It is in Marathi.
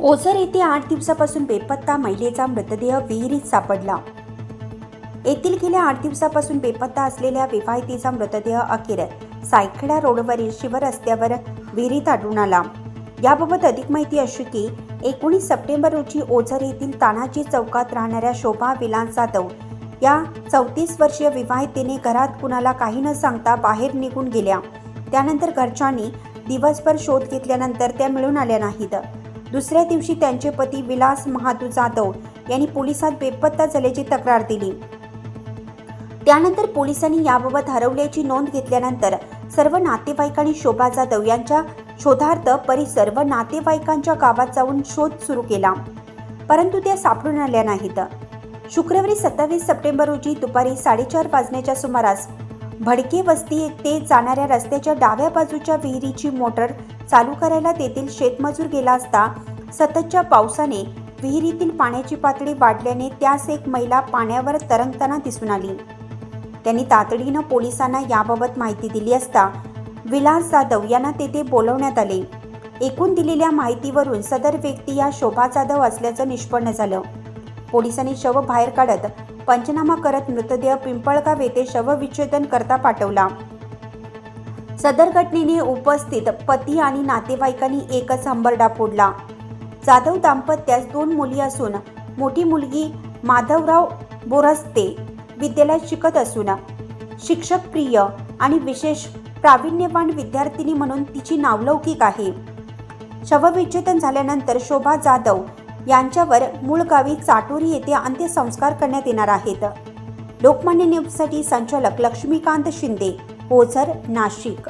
ओझर येथे आठ दिवसापासून बेपत्ता महिलेचा मृतदेह विहिरीत सापडला. येथील गेल्या आठ दिवसापासून बेपत्ता असलेल्या विवाहितेचा मृतदेह अखेर सायखेडा रोडवरील शिवरस्त्यावर विहिरीत आढळून आला. याबाबत अधिक माहिती अशी की एकोणीस सप्टेंबर रोजी ओझर येथील तानाजी चौकात राहणाऱ्या शोभा विलान जाधव या चौतीस वर्षीय विवाहितेने घरात कुणाला काही न सांगता बाहेर निघून गेल्या. त्यानंतर घरच्यांनी दिवसभर शोध घेतल्यानंतर त्या मिळून आल्या नाहीत. दुसऱ्या दिवशी त्यांचे पती विलास महादू जाधव यांनी पोलिसात बेपत्ता झाल्याची तक्रार दिली. त्यानंतर पोलिसांनी याबाबत हरवल्याची नोंद घेतल्यानंतर सर्व नातेवाईकांनी शोभा जाधव यांच्या शोधार्थ परिसर व नातेवाईकांच्या गावात जाऊन शोध सुरू केला. परंतु त्या सापडून आल्या नाहीत. शुक्रवारी सत्तावीस सप्टेंबर रोजी दुपारी साडेचार वाजण्याच्या सुमारास भडके वस्ती ते जाणाऱ्या रस्त्याच्या डाव्या बाजूच्या विहिरीची मोटर चालू करायला तेथील शेतमजूर गेला असता सततच्या पावसाने विहिरीतील पाण्याची पातळी वाढल्याने त्यास एक महिला पाण्यावर तरंगताना दिसून आली. त्यांनी तातडीनं पोलिसांना याबाबत माहिती दिली असता विलास जाधव यांना तेथे बोलवण्यात आले. एकूण दिलेल्या माहितीवरून सदर व्यक्ती या शोभा जाधव असल्याचं निष्पन्न झालं. पोलिसांनी शव बाहेर काढत पंचनामा करत मृतदेह पिंपळगाव येथे शवविच्छेदन करता पाठवला. सदर घटनेने उपस्थित पती आणि नातेवाईकांनी एकच हंबरडा फोडला. जाधव दाम्पत्यास दोन मुली असून मोठी मुलगी माधवराव बोरस्ते विद्यालयात शिकत असून शिक्षक प्रिय आणि विशेष प्रावीण्यवान विद्यार्थिनी म्हणून तिची नावलौकिक आहे. शवविच्छेदन झाल्यानंतर शोभा जाधव यांच्यावर मूळ गावी चाटोरी येथे अंत्यसंस्कार करण्यात येणार आहेत. लोकमान्य न्यूजसाठी संचालक लक्ष्मीकांत शिंदे ओझर नाशिक.